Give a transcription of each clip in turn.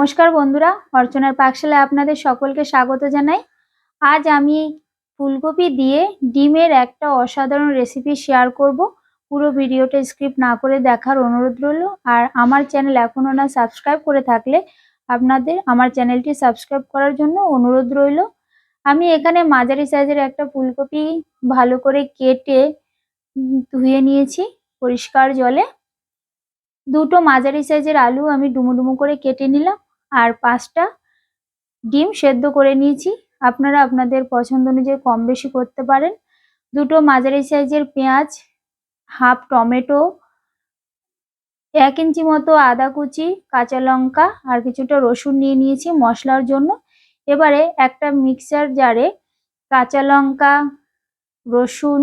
নমস্কার বন্ধুরা, অর্চনার পাকশালায় আপনাদের সকলকে স্বাগত জানাই। আজ আমি ফুলকপি দিয়ে ডিমের একটা অসাধারণ রেসিপি শেয়ার করব। পুরো ভিডিওটা স্ক্রিপ্ট না করে দেখার অনুরোধ রইল। আর আমার চ্যানেল এখনও না সাবস্ক্রাইব করে থাকলে আপনাদের আমার চ্যানেলটি সাবস্ক্রাইব করার জন্য অনুরোধ রইল। আমি এখানে মাঝারি সাইজের একটা ফুলকপি ভালো করে কেটে ধুয়ে নিয়েছি পরিষ্কার জলে। দুটো মাঝারি সাইজের আলু আমি ডুমো ডুমো করে কেটে নিলাম। আর পাঁচটা ডিম সেদ্ধ করে নিয়েছি। আপনারা আপনাদের পছন্দ অনুযায়ী কম বেশি করতে পারেন। দুটো মাঝারি সাইজের পেঁয়াজ, হাফ টমেটো, এক ইঞ্চি মতো আদা কুচি, কাঁচা লঙ্কা আর কিছুটা রসুন নিয়ে নিয়েছি মশলার জন্য। এবারে একটা মিক্সার জারে কাঁচা লঙ্কা, রসুন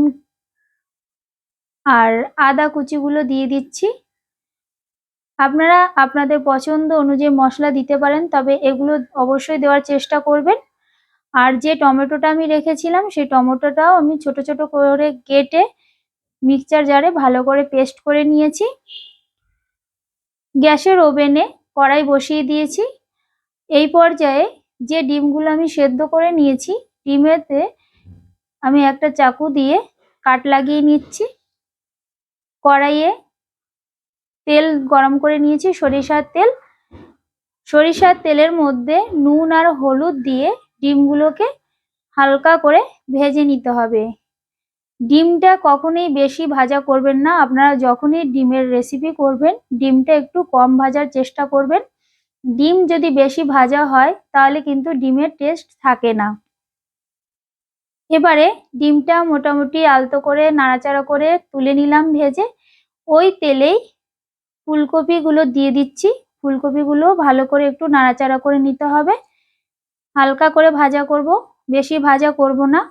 আর আদা কুচিগুলো দিয়ে দিচ্ছি। আপনারা আপনাদের পছন্দ অনুযায়ী মশলা দিতে পারেন, তবে এগুলো অবশ্যই দেওয়ার চেষ্টা করবেন। আর যে টমেটোটা আমি রেখেছিলাম, সেই টমেটোটাও আমি ছোট ছোট করে কেটে মিক্সচার জারে ভালো করে পেস্ট করে নিয়েছি। গ্যাসের ওভেনে কড়াই বসিয়ে দিয়েছি। এই পর্যায়ে যে ডিমগুলো আমি সেদ্ধ করে নিয়েছি, ডিমেতে আমি একটা চাকু দিয়ে কাট লাগিয়ে নিচ্ছি। কড়াইয়ে তেল গরম করে নিয়েছি, সরিষার তেল। সরিষার তেলের মধ্যে নুন আর হলুদ দিয়ে ডিমগুলোকে হালকা করে ভেজে নিতে হবে। ডিমটা কখনোই বেশি ভাজা করবেন না। আপনারা যখনই ডিমের রেসিপি করবেন, ডিমটা একটু কম ভাজার চেষ্টা করবেন। ডিম যদি বেশি ভাজা হয়, তাহলে কিন্তু ডিমের টেস্ট থাকে না। এবারে ডিমটা মোটামুটি আলতো করে, নাড়াচাড়া করে তুলে নিলাম ভেজে। ওই তেলেই ফুলকপিগুলো দিয়ে দিচ্ছি। ফুলকপিগুলো ভালো করে একটু নাড়াচাড়া করে নিতে হবে। হালকা করে ভাজা করব। বেশি ভাজা করব না।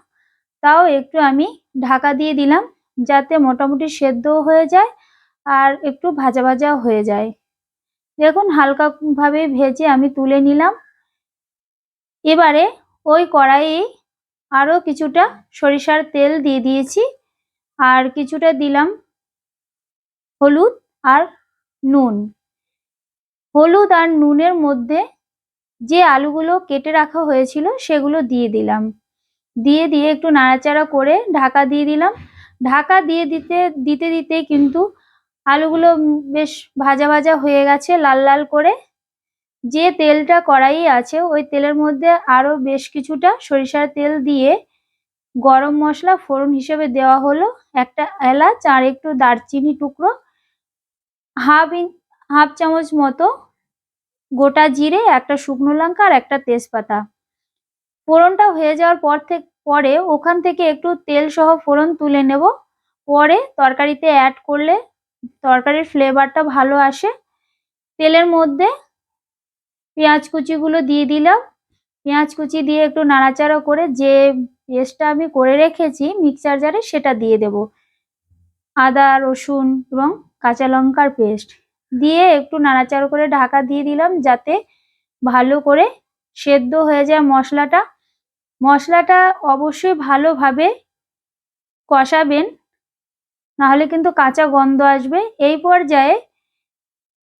তাও একটু আমি ঢাকা দিয়ে দিলাম যাতে মোটামুটি সেদ্ধও হয়ে যায় আর একটু ভাজা ভাজা হয়ে যায়। দেখুন হালকাভাবে ভেজে আমি তুলে নিলাম। এবারে ওই কড়াইয়ে আরও কিছুটা সরিষার তেল দিয়ে দিয়েছি। আর কিছুটা দিলাম হলুদ আর নুন। হলুদ আর নুনের মধ্যে যে আলুগুলো কেটে রাখা হয়েছিল সেগুলো দিয়ে দিলাম। দিয়ে দিয়ে একটু নাড়াচাড়া করে ঢাকা দিয়ে দিলাম। ঢাকা দিয়ে দিতে দিতে দিতে কিন্তু আলুগুলো বেশ ভাজা ভাজা হয়ে গেছে লাল লাল করে। যে তেলটা কড়াই আছে ওই তেলের মধ্যে আরও বেশ কিছুটা সরিষার তেল দিয়ে গরম মশলা ফোড়ন হিসেবে দেওয়া হলো। একটা এলাচ আর একটু দারচিনি টুকরো হাফ ইঞ্চ হাফ চামচ মতো গোটা জিরে, একটা শুকনো লঙ্কা আর একটা তেজপাতা। ফোড়নটা হয়ে যাওয়ার পর থেকে পরে ওখান থেকে একটু তেল সহ ফোড়ন তুলে নেব। পরে তরকারিতে অ্যাড করলে তরকারির ফ্লেভারটা ভালো আসে। তেলের মধ্যে পেঁয়াজ কুচিগুলো দিয়ে দিলাম। পেঁয়াজ কুচি দিয়ে একটু নাড়াচাড়া করে যে পেস্টটা আমি করে রেখেছি মিক্সার জারে সেটা দিয়ে দেব। আদা, রসুন এবং কাঁচা লঙ্কার পেস্ট দিয়ে একটু নাড়াচাড়া করে ঢাকা দিয়ে দিলাম যাতে ভালো করে সেদ্ধ হয়ে যায় মশলাটা। মশলাটা অবশ্যই ভালোভাবে কষাবেন, নাহলে কিন্তু কাঁচা গন্ধ আসবে। এই পর্যায়ে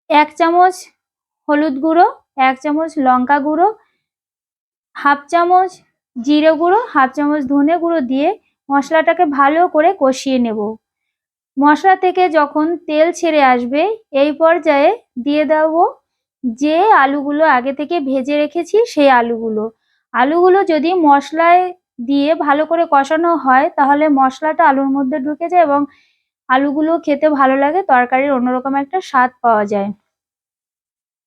এক চামচ হলুদ গুঁড়ো, এক চামচ লঙ্কা গুঁড়ো, হাফ চামচ জিরে গুঁড়ো, হাফ চামচ ধনে গুঁড়ো দিয়ে মশলাটাকে ভালো করে কষিয়ে নেব। মশলা থেকে যখন তেল ছেড়ে আসবে, এই পর্যায়ে দিয়ে দেব যে আলুগুলো আগে থেকে ভেজে রেখেছি সেই আলুগুলো। আলুগুলো যদি মশলায় দিয়ে ভালো করে কষানো হয়, তাহলে মশলাটা আলুর মধ্যে ঢুকে যায় এবং আলুগুলো খেতে ভালো লাগে, তরকারির অন্যরকম একটা স্বাদ পাওয়া যায়।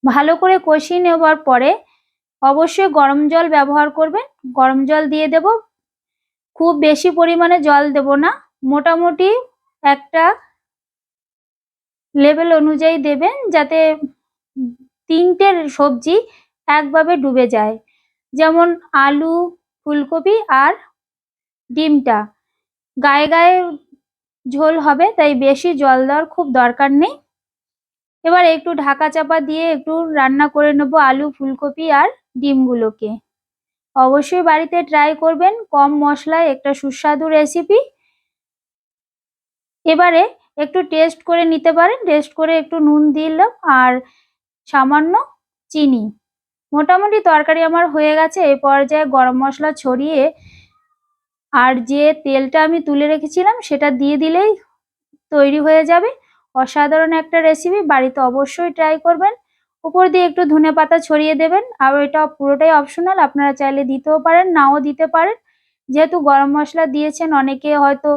ভালো করে কষিয়ে নেওয়ার পরে অবশ্যই গরম জল ব্যবহার করবেন। গরম জল দিয়ে দেব। খুব বেশি পরিমাণে জল দেব না। মোটামুটি একটা লেভেল অনুযায়ী দেবেন যাতে তিনটে সবজি একভাবে ডুবে যায়। যেমন আলু, ফুলকপি আর ডিমটা। গায়ে গায়ে ঝোল হবে, তাই বেশি জল দেওয়ার খুব দরকার নেই। এবার একটু ঢাকা চাপা দিয়ে একটু রান্না করে নেব আলু, ফুলকপি আর ডিমগুলোকে। অবশ্যই বাড়িতে ট্রাই করবেন, কম মশলায় একটা সুস্বাদু রেসিপি এবারে একটু টেস্ট করে নিতে পারেন। টেস্ট করে একটু নুন দিলাম আর সামান্য চিনি। মোটামুটি তরকারি আমার হয়ে গেছে। এই পর্যায়ে গরম মশলা ছড়িয়ে আর যে তেলটা আমি তুলে রেখেছিলাম সেটা দিয়ে দিলেই তৈরি হয়ে যাবে। অসাধারণ একটা রেসিপি বাড়িতে অবশ্যই ট্রাই করবেন। উপর দিয়ে একটু ধনে পাতা ছড়িয়ে দেবেন। আর এটা পুরোটাই অপশনাল আপনারা চাইলে দিতেও পারেন, নাও দিতে পারেন। যেহেতু গরম মশলা দিয়েছেন, অনেকে হয়তো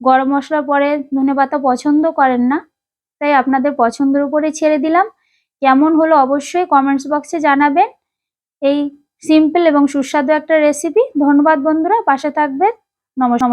গরম মশলা পরে ধনে পাতা পছন্দ করেন না, তাই আপনাদের পছন্দের উপরে ছেড়ে দিলাম। কেমন হলো অবশ্যই কমেন্টস বক্সে জানাবেন। এই সিম্পল এবং সুস্বাদু একটা রেসিপি ধন্যবাদ বন্ধুরা, পাশে থাকবেন। নমস্কার।